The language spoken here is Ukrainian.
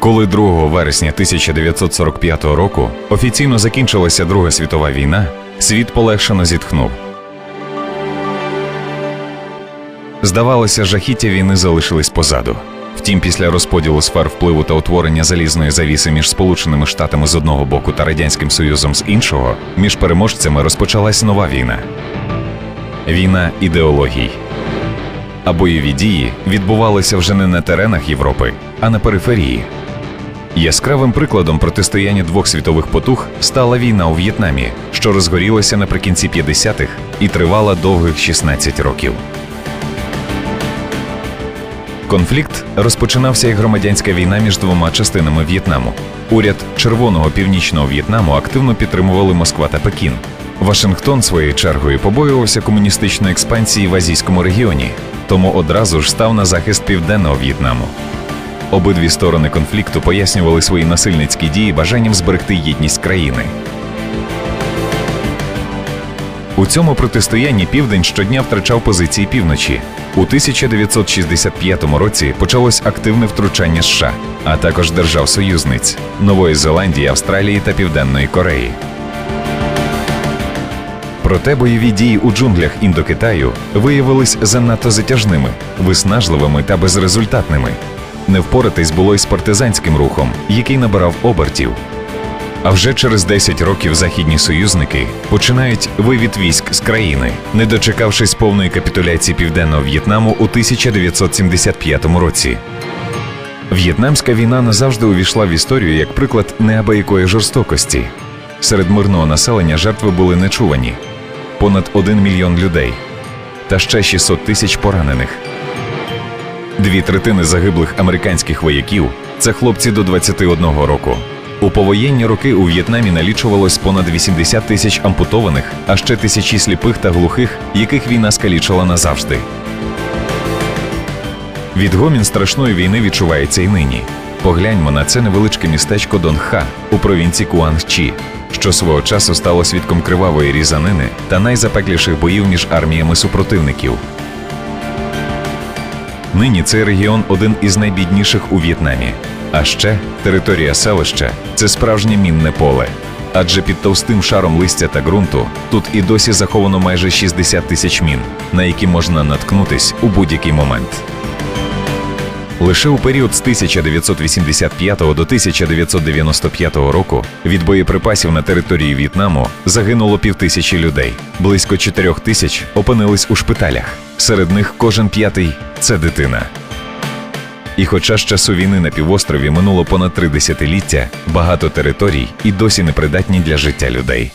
Коли 2 вересня 1945 року офіційно закінчилася Друга світова війна, світ полегшено зітхнув. Здавалося, жахіття війни залишились позаду. Втім, після розподілу сфер впливу та утворення залізної завіси між Сполученими Штатами з одного боку та Радянським Союзом з іншого, між переможцями розпочалась нова війна. Війна ідеологій. А бойові дії відбувалися вже не на теренах Європи, а на периферії. Яскравим прикладом протистояння двох світових потуг стала війна у В'єтнамі, що розгорілася наприкінці 50-х і тривала довгих 16 років. Конфлікт розпочинався як громадянська війна між двома частинами В'єтнаму. Уряд Червоного Північного В'єтнаму активно підтримували Москва та Пекін. Вашингтон своєю чергою побоювався комуністичної експансії в азійському регіоні, тому одразу ж став на захист південного В'єтнаму. Обидві сторони конфлікту пояснювали свої насильницькі дії бажанням зберегти єдність країни. У цьому протистоянні південь щодня втрачав позиції півночі. У 1965 році почалось активне втручання США, а також держав-союзниць Нової Зеландії, Австралії та Південної Кореї. Проте бойові дії у джунглях Індокитаю виявились занадто затяжними, виснажливими та безрезультатними. Не впоратись було й з партизанським рухом, який набирав обертів. А вже через 10 років західні союзники починають вивід військ з країни, не дочекавшись повної капітуляції південного В'єтнаму у 1975 році. В'єтнамська війна назавжди увійшла в історію як приклад неабиякої жорстокості. Серед мирного населення жертви були нечувані понад 1 мільйон людей та ще 600 тисяч поранених. Дві третини загиблих американських вояків це хлопці до 21 року. У повоєнні роки у В'єтнамі налічувалось понад 80 тисяч ампутованих, а ще тисячі сліпих та глухих, яких війна скалічила назавжди. Відгомін страшної війни відчувається й нині. Погляньмо на це невеличке містечко Донха у провінції Куангчі, що свого часу стало свідком кривавої різанини та найзапекліших боїв між арміями супротивників. Нині цей регіон один із найбідніших у В'єтнамі. А ще територія селища це справжнє мінне поле. Адже під товстим шаром листя та ґрунту тут і досі заховано майже 60 тисяч мін, на які можна наткнутись у будь-який момент. Лише у період з 1985 до 1995 року від боєприпасів на території В'єтнаму загинуло півтисячі людей. Близько 4 тисяч опинились у шпиталях. Серед них кожен п'ятий це дитина. І хоча з часу війни на півострові минуло понад три десятиліття, багато територій і досі непридатні для життя людей.